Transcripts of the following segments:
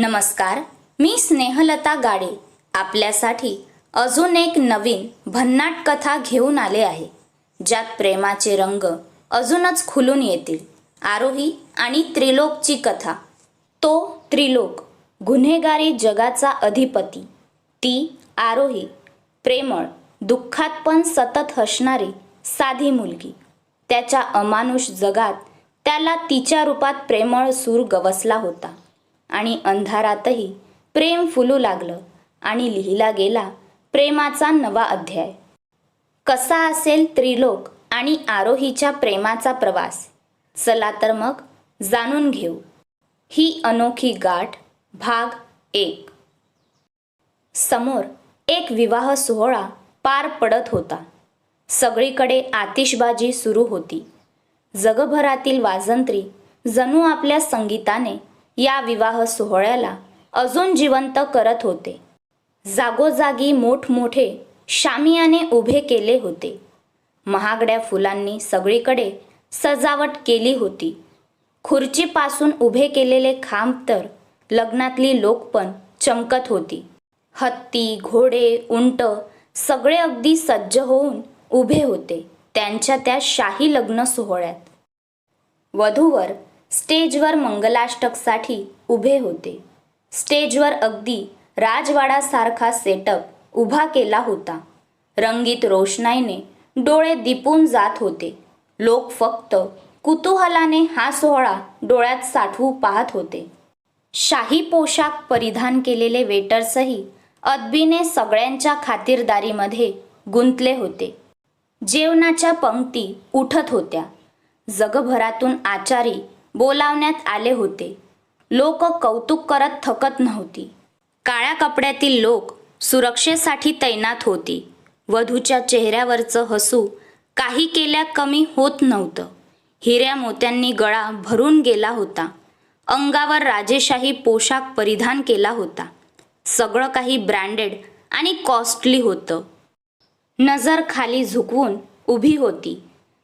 नमस्कार मी स्नेहलता गाडे. आपल्यासाठी अजून एक नवीन भन्नाट कथा घेऊन आले आहे. ज्यात प्रेमाचे रंग अजूनच खुलून येतील. आरोही आणि त्रिलोकची कथा. तो त्रिलोक गुन्हेगारी जगाचा अधिपती. ती आरोही प्रेमळ दुःखात पण सतत हसणारी साधी मुलगी. त्याच्या अमानुष जगात त्याला तिच्या रूपात प्रेमळ सूर गवसला होता. आणि अंधारातही प्रेम फुलू लागलं आणि लिहिला गेला प्रेमाचा नवा अध्याय. कसा असेल त्रिलोक आणि आरोहीच्या प्रेमाचा प्रवास? चला तर मग जाणून घेऊ. ही अनोखी गाठ भाग एक. समोर एक विवाह सोहळा पार पडत होता. सगळीकडे आतिषबाजी सुरू होती. जगभरातील वाजंत्री जणू आपल्या संगीताने या विवाह सोहळ्याला अजून जिवंत करत होते. जागोजागी मोठमोठे शामियाने उभे केले होते. महागड्या फुलांनी सगळीकडे सजावट केली होती. खुर्चीपासून उभे केलेले खांब तर लग्नातली लोक पण चमकत होती. हत्ती घोडे उंट सगळे अगदी सज्ज होऊन उभे होते त्यांच्या त्या शाही लग्न सोहळ्यात. वधूवर स्टेजवर मंगलाष्टकसाठी उभे होते. स्टेजवर अगदी राजवाडासारखा सेटअप उभा केला होता. रंगीत रोषणाईने डोळे दिपून जात होते. लोक फक्त कुतूहलाने हा सोहळा डोळ्यात साठवू पाहत होते. शाही पोशाख परिधान केलेले वेटर्सही अदबीने सगळ्यांच्या खातिरदारीमध्ये गुंतले होते. जेवणाच्या पंक्ती उठत होत्या. जगभरातून आचारी बोलावण्यात आले होते. लोक कौतुक करत थकत नव्हती. काळ्या कपड्यातील लोक सुरक्षेसाठी तैनात होती. वधूच्या चेहऱ्यावरचं हसू काही केल्या कमी होत नव्हतं. हिऱ्या मोत्यांनी गळा भरून गेला होता. अंगावर राजेशाही पोशाख परिधान केला होता. सगळं काही ब्रँडेड आणि कॉस्टली होतं. नजर खाली झुकवून उभी होती.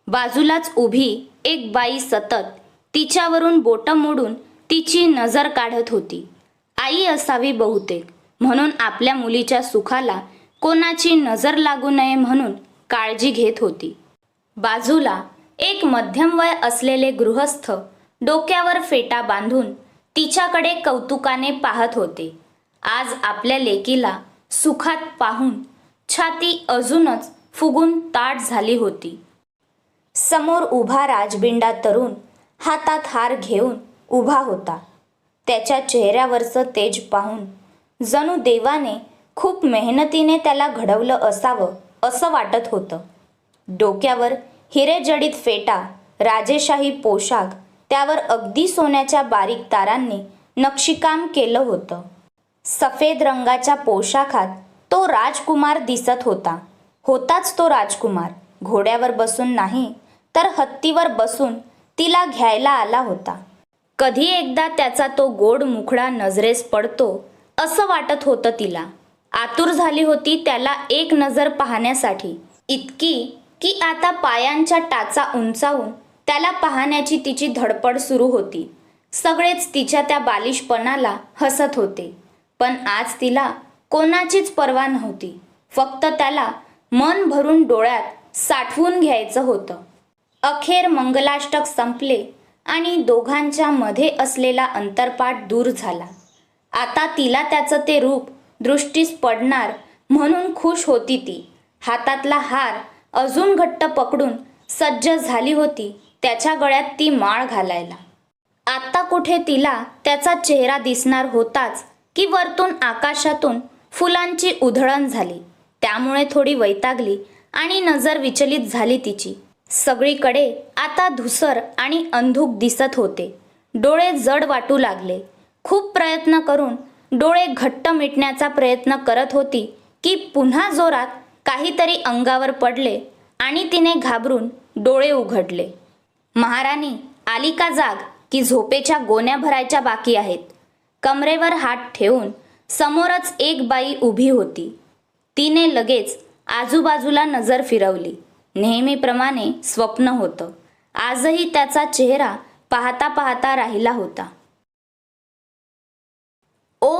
बाजूलाच उभी एक बाई सतत तिच्यावरून बोटं मोडून तिची नजर काढत होती. आई असावी बहुतेक म्हणून आपल्या मुलीच्या सुखाला कोणाची नजर लागू नये म्हणून काळजी घेत होती. बाजूला एक मध्यमवय असलेले गृहस्थ डोक्यावर फेटा बांधून तिच्याकडे कौतुकाने पाहत होते. आज आपल्या लेकीला सुखात पाहून छाती अजूनच फुगून ताट झाली होती. समोर उभा राजबिंडा तरुण हातात हार घेऊन उभा होता. त्याच्या चेहऱ्यावरचं तेज पाहून जणू देवाने खूप मेहनतीने त्याला घडवलं असावं असं वाटत होतं. डोक्यावर हिरेजडीत फेटा राजेशाही पोशाख त्यावर अगदी सोन्याच्या बारीक तारांनी नक्षीकाम केलं होतं. सफेद रंगाच्या पोशाखात तो राजकुमार दिसत होता. होताच तो राजकुमार. घोड्यावर बसून नाही तर हत्तीवर बसून तिला घ्यायला आला होता. कधी एकदा त्याचा तो गोड मुखडा नजरेस पडतो असं वाटत होतं तिला. आतुर झाली होती त्याला एक नजर पाहण्यासाठी. इतकी की आता पायांच्या टाचा उंचावून त्याला पाहण्याची तिची धडपड सुरू होती. सगळेच तिच्या त्या बालिशपणाला हसत होते. पण आज तिला कोणाचीच पर्वा नव्हती. फक्त त्याला मन भरून डोळ्यात साठवून घ्यायचं होतं. अखेर मंगलाष्टक संपले आणि दोघांच्या मध्ये असलेला अंतरपाठ दूर झाला. आता तिला त्याचं ते रूप दृष्टीस पडणार म्हणून खुश होती ती. हातातला हार अजून घट्ट पकडून सज्ज झाली होती त्याच्या गळ्यात ती माळ घालायला. आत्ता कुठे तिला त्याचा चेहरा दिसणार होताच की वरतून आकाशातून फुलांची उधळण झाली. त्यामुळे थोडी वैतागली आणि नजर विचलित झाली तिची. सगळीकडे आता धुसर आणि अंधुक दिसत होते. डोळे जड वाटू लागले. खूप प्रयत्न करून डोळे घट्ट मिटण्याचा प्रयत्न करत होती की पुन्हा जोरात काहीतरी अंगावर पडले आणि तिने घाबरून डोळे उघडले. महाराणी आली का जाग की झोपेच्या गोण्या भरायच्या बाकी आहेत? कमरेवर हात ठेवून समोरच एक बाई उभी होती. तिने लगेच आजूबाजूला नजर फिरवली. नेहमीप्रमाणे स्वप्न होतं. आजही त्याचा चेहरा पाहता पाहता राहिला होता.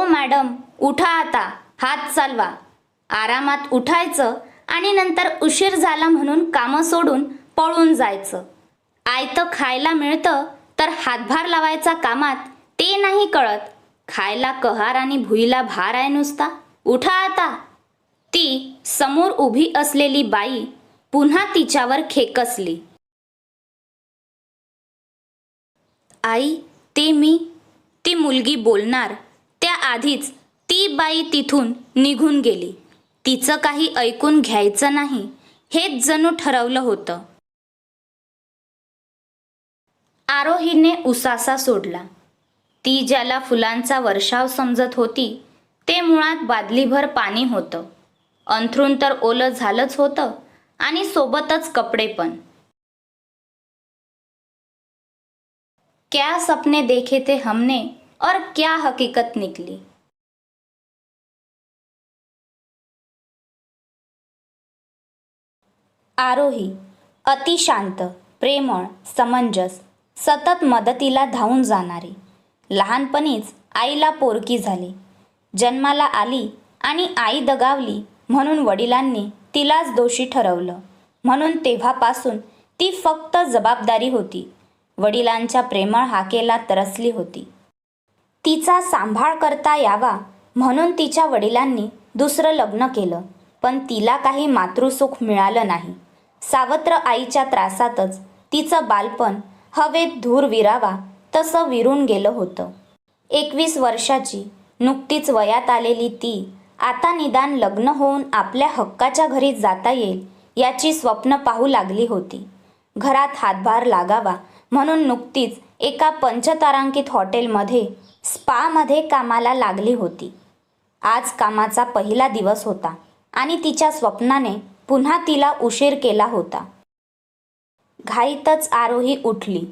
मॅडम उठा आता हात चालवा. आरामात उठायचं आणि नंतर उशीर झाला म्हणून कामं सोडून पळून जायचं. आयतं खायला मिळतं तर हातभार लावायचा कामात ते नाही कळत. खायला कहार आणि भुईला भार आहे नुसता. उठा आता. ती समोर उभी असलेली बाई पुन्हा तिच्यावर खेकसली. आई ते मी. ती मुलगी बोलणार. त्याआधीच ती बाई तिथून निघून गेली. तिचं काही ऐकून घ्यायचं नाही. हेच जणू ठरवलं होतं. आरोहीने उसासा सोडला. ती ज्याला फुलांचा वर्षाव समजत होती ते मुळात बादलीभर पाणी होतं. अंथरूण तर ओलं झालंच होतं. आणि सोबतच कपडे पण. क्या सपने देखे थे हमने और क्या हकीकत निकली. आरोही अतिशांत प्रेमळ समंजस सतत मदतीला धावून जाणारी. लहानपणीच आईला पोरकी झाली. जन्माला आली आणि आई दगावली म्हणून वडिलांनी तिलाच दोषी ठरवलं. म्हणून तेव्हापासून ती फक्त जबाबदारी होती. वडिलांच्या प्रेमळ हाकेला तरसली होती. तिचा सांभाळ करता यावा म्हणून तिच्या वडिलांनी दुसरं लग्न केलं. पण तिला काही मातृसुख मिळालं नाही. सावत्र आईच्या त्रासातच तिचं बालपण हवेत धूर विरावा तसं विरून गेलं होतं. एकवीस वर्षाची नुकतीच वयात आलेली ती आता निदान लग्न होऊन आपल्या हक्काच्या घरी जाता येईल याची स्वप्न पाहू लागली होती. घरात हातभार लागावा म्हणून नुकतीच एका पंचतारांकित हॉटेलमध्ये स्पामध्ये कामाला लागली होती. आज कामाचा पहिला दिवस होता आणि तिच्या स्वप्नाने पुन्हा तिला उशीर केला होता. घाईतच आरोही उठली.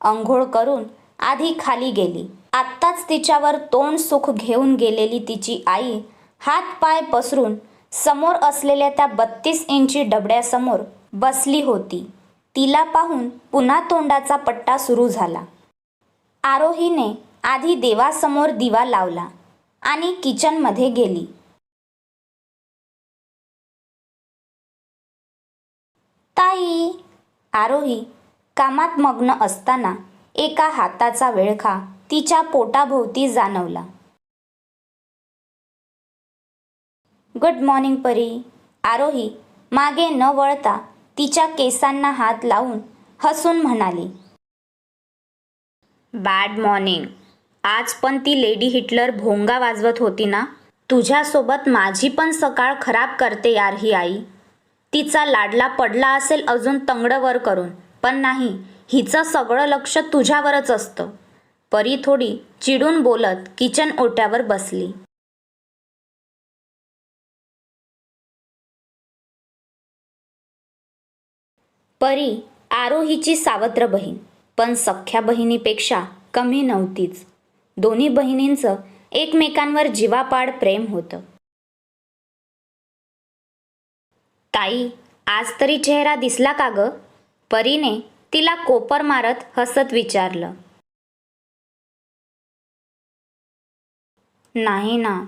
अंघोळ करून आधी खाली गेली. आत्ताच तिच्यावर तोंड सुख घेऊन गेलेली तिची आई हात पाय पसरून समोर असलेल्या त्या बत्तीस इंची डबड्यासमोर बसली होती. तिला पाहून पुन्हा तोंडाचा पट्टा सुरू झाला. आरोहीने आधी देवासमोर दिवा लावला आणि किचनमध्ये गेली. ताई आरोही कामात मग्न असताना एका हाताचा वेळखा तिच्या पोटाभोवती जाणवला. गुड मॉर्निंग परी. आरोही मागे न वळता तिच्या केसांना हात लावून हसून म्हणाली. Bad morning. आज पण ती लेडी हिटलर भोंगा वाजवत होती ना? तुझ्यासोबत माझी पण सकाळ खराब करते यार ही आई. तिचा लाडला पडला असेल अजून तंगडवर करून पण नाही हिचं सगळं लक्ष तुझ्यावरच असतं. परी थोडी चिडून बोलत किचन ओट्यावर बसली. परी आरोहीची सावत्र बहीण. पण सख्ख्या बहिणीपेक्षा कमी नव्हतीच. दोन्ही बहिणींचं एकमेकांवर जीवापाड प्रेम होतं. ताई आज तरी चेहरा दिसला का ग? परीने तिला कोपर मारत हसत विचारलं. नाही ना.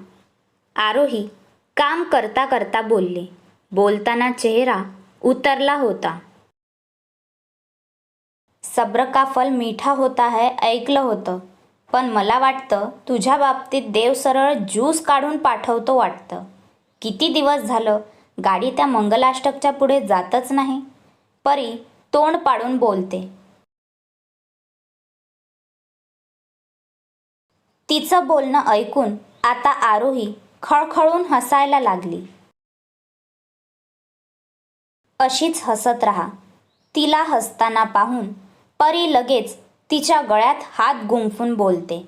आरोही काम करता करता बोलले. बोलताना चेहरा उतरला होता. सब्र का फल मीठा होता है ऐकलं होतं. पण मला वाटतं तुझ्या बाबतीत देव सरळ ज्यूस काढून पाठवतो वाटतं. किती दिवस झालं गाडी त्या मंगलाष्टकच्या पुढे जातच नाही. परी तोंड पाडून बोलते. तिचं बोलणं ऐकून आता आरोही खळखळून हसायला लागली. अशीच हसत राहा. तिला हसताना पाहून परी लगेच तिच्या गळ्यात हात गुंफून बोलते.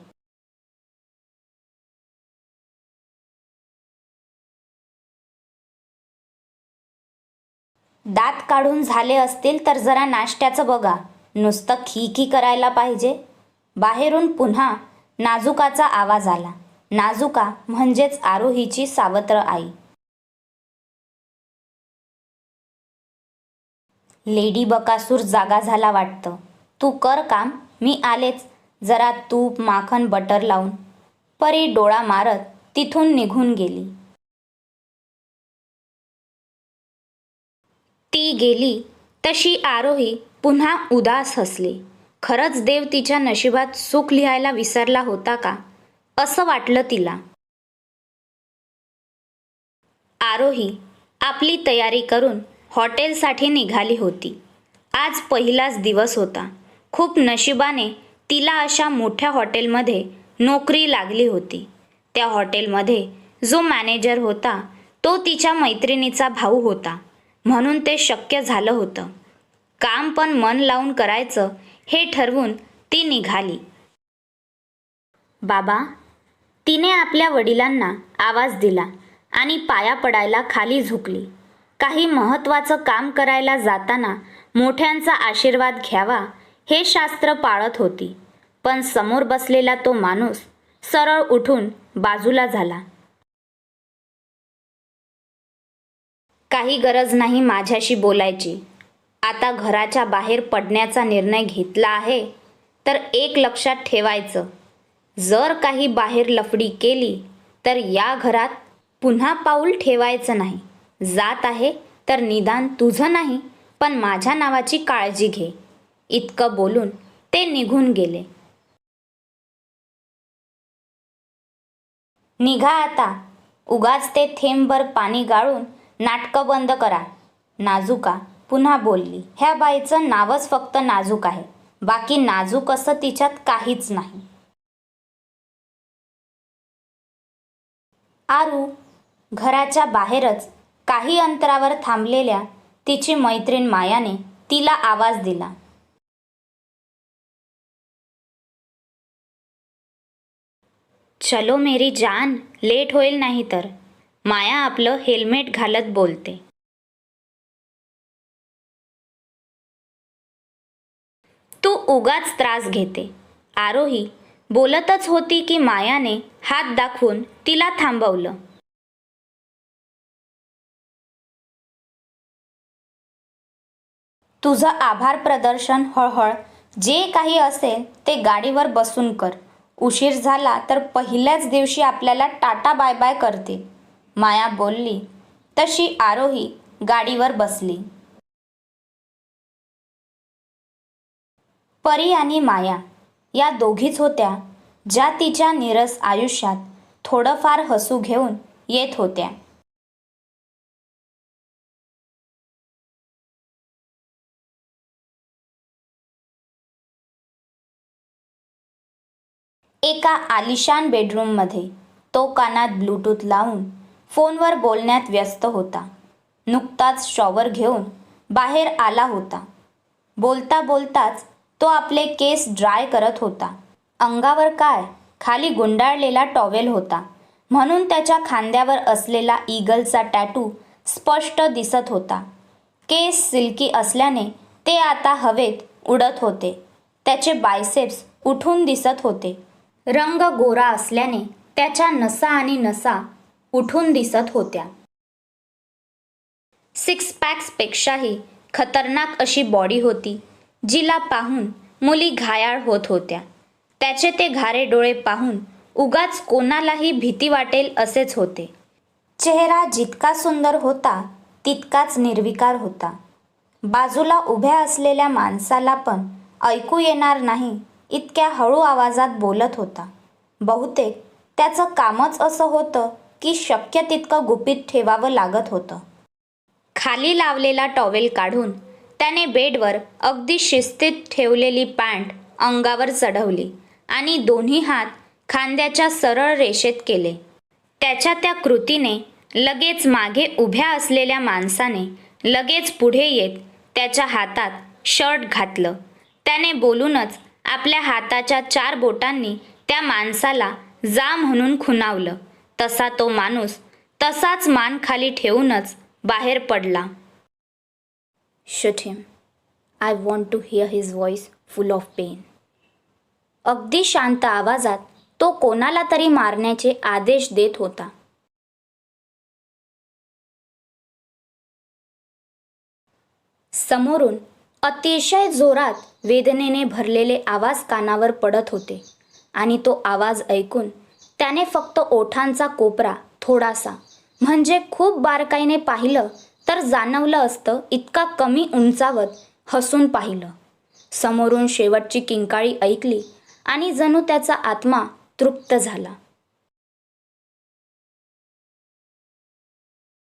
दात काढून झाले असतील तर जरा नाश्त्याचं बघा. नुसतं खी खी करायला पाहिजे. बाहेरून पुन्हा नाजुकाचा आवाज आला. नाजुका म्हणजेच आरोहीची सावत्र आई. लेडी बकासूर जागा झाला वाटतं. तू कर काम. मी आलेच. जरा तूप माखन बटर लावून. परी डोळा मारत तिथून निघून गेली. ती गेली. तशी आरोही पुन्हा उदास हसली. खरंच देव तिच्या नशिबात सुख लिहायला विसरला होता का? असं वाटलं तिला. आरोही आपली तयारी करून हॉटेलसाठी निघाली होती. आज पहिलाच दिवस होता. खूप नशिबाने तिला अशा मोठ्या हॉटेलमध्ये नोकरी लागली होती. त्या हॉटेलमध्ये जो मॅनेजर होता तो तिच्या मैत्रिणीचा भाऊ होता. म्हणून ते शक्य झालं होतं. काम पण मन लावून करायचं हे ठरवून ती निघाली. बाबा तिने आपल्या वडिलांना आवाज दिला आणि पाया पडायला खाली झुकली. काही महत्त्वाचं काम करायला जाताना मोठ्यांचा आशीर्वाद घ्यावा हे शास्त्र पाळत होती. पण समोर बसलेला तो माणूस सरळ उठून बाजूला झाला. काही गरज नाही माझ्याशी बोलायची. आता घराच्या बाहेर पडण्याचा निर्णय घेतला आहे तर एक लक्षात ठेवायचं. जर काही बाहेर लफडी केली तर या घरात पुन्हा पाऊल ठेवायचं नाही. जात आहे तर निदान तुझं नाही पण माझ्या नावाची काळजी घे. इतकं बोलून ते निघून गेले. निघा आता. उगाच ते थेंबभर पाणी गाळून नाटकं बंद करा. नाजूका पुन्हा बोलली ह्या बाईचं नावच फक्त नाजूक आहे. बाकी नाजूक असं तिच्यात काहीच नाही. आरू घराच्या बाहेरच काही अंतरावर थांबलेल्या तिची मैत्रीण मायाने तिला आवाज दिला. चलो मेरी जान लेट होईल नाही तर. माया आपलं हेल्मेट घालत बोलते. तू उगाच त्रास घेते. आरोही बोलतच होती की मायाने हात दाखवून तिला थांबवलं. तुझं आभार प्रदर्शन हळहळ जे काही असेल ते गाडीवर बसून कर. उशीर झाला तर पहिल्याच दिवशी आपल्याला टाटा बाय बाय करते. माया बोलली तशी आरोही गाडीवर बसली. परी आणि माया या दोघीच होत्या ज्या तिच्या निरस आयुष्यात थोडंफार हसू घेऊन येत होत्या. एका आलिशान बेडरूममध्ये तो कानात ब्लूटूथ लावून फोनवर बोलण्यात व्यस्त होता. नुकताच शॉवर घेऊन बाहेर आला होता. बोलता बोलताच तो आपले केस ड्राय करत होता. अंगावर काय खाली गुंडाळलेला टॉवेल होता. म्हणून त्याच्या खांद्यावर असलेला ईगलचा टॅटू स्पष्ट दिसत होता. केस सिल्की असल्याने ते आता हवेत उडत होते. त्याचे बायसेप्स उठून दिसत होते. रंग गोरा असल्याने त्याच्या नसा आणि नसा उठून दिसत होत्या. सिक्स पॅक्सपेक्षाही खतरनाक अशी बॉडी होती जिला पाहून मुली घायाळ होत होत्या. त्याचे ते घारे डोळे पाहून उगाच कोणालाही भीती वाटेल असेच होते. चेहरा जितका सुंदर होता तितकाच निर्विकार होता. बाजूला उभ्या असलेल्या माणसाला पण ऐकू येणार नाही इतक्या हळू आवाजात बोलत होता. बहुतेक त्याचं कामच असं होतं की शक्य तितकं गुपित ठेवावं लागत होतं. खाली लावलेला टॉवेल काढून त्याने बेडवर अगदी शिस्तीत ठेवलेली पॅन्ट अंगावर चढवली आणि दोन्ही हात खांद्याच्या सरळ रेषेत केले. त्याच्या त्या कृतीने लगेच मागे उभ्या असलेल्या माणसाने लगेच पुढे येत त्याच्या हातात शर्ट घातलं. त्याने बोलूनच आपल्या हाताच्या चार बोटांनी त्या माणसाला जा म्हणून खुणावलं. तसा तो माणूस तसाच मान खाली ठेवूनच बाहेर पडला. Shoot him I want to hear his voice full of pain अगदी शांत आवाजात तो कोणाला तरी मारण्याचे आदेश देत होता. समोरून अतिशय जोरात वेदनेने भरलेले आवाज कानावर पडत होते आणि तो आवाज ऐकून त्याने फक्त ओठांचा कोपरा थोडासा म्हणजे खूप बारकाईने पाहिलं तर जाणवलं असतं इतका कमी उंचावत हसून पाहिलं. समोरून शेवटची किंकाळी ऐकली आणि जणू त्याचा आत्मा तृप्त झाला.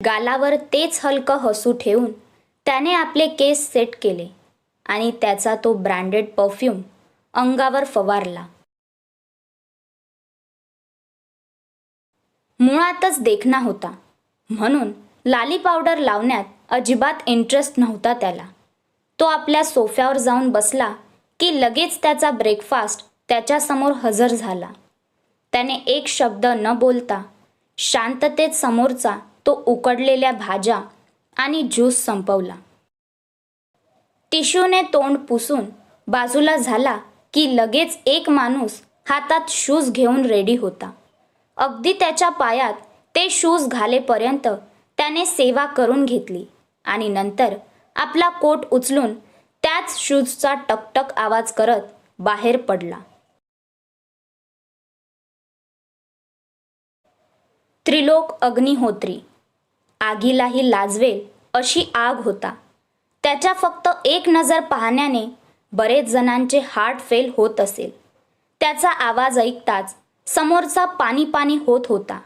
गालावर तेच हलकं हसू ठेवून त्याने आपले केस सेट केले. आणि त्याचा तो ब्रँडेड परफ्यूम अंगावर फवारला. मुळातच देखणा होता. म्हणून लाली पावडर लावण्यात अजिबात इंटरेस्ट नव्हता त्याला. तो आपल्या सोफ्यावर जाऊन बसला की लगेच त्याचा ब्रेकफास्ट त्याच्यासमोर हजर झाला. त्याने एक शब्द न बोलता शांततेत समोरचा तो उकडलेल्या भाज्या आणि ज्यूस संपवला. टिश्यूने तोंड पुसून बाजूला झाला की लगेच एक माणूस हातात शूज घेऊन रेडी होता. अगदी त्याच्या पायात ते शूज घालेपर्यंत त्याने सेवा करून घेतली आणि नंतर आपला कोट उचलून त्याच शूजचा टकटक आवाज करत बाहेर पडला. त्रिलोक अग्निहोत्री. आगीलाही लाजवेल अशी आग होता. त्याच्या फक्त एक नजर पाहण्याने बरेच जणांचे हार्ट फेल होत असेल. त्याचा आवाज ऐकताच समोरचा पाणी पाणी होत होता.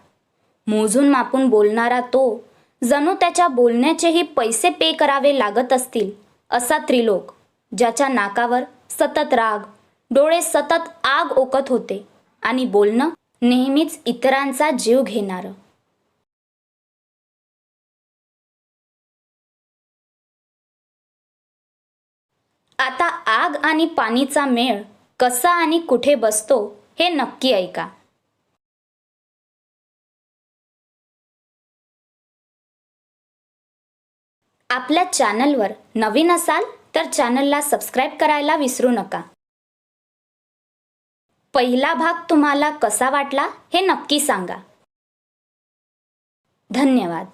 मोजून मापून बोलणारा तो जणू त्याच्या बोलण्याचेही पैसे पे करावे लागत असतील असा त्रिलोक ज्याच्या नाकावर सतत राग डोळे सतत आग ओकत होते आणि बोलणं नेहमीच इतरांचा जीव घेणारं. आता आग आणि पाणीचा मेळ कसा आणि कुठे बसतो हे नक्की ऐका. आपल्या चॅनलवर नवीन असाल तर चॅनलला सबस्क्राईब करायला विसरू नका. पहिला भाग तुम्हाला कसा वाटला हे नक्की सांगा. धन्यवाद.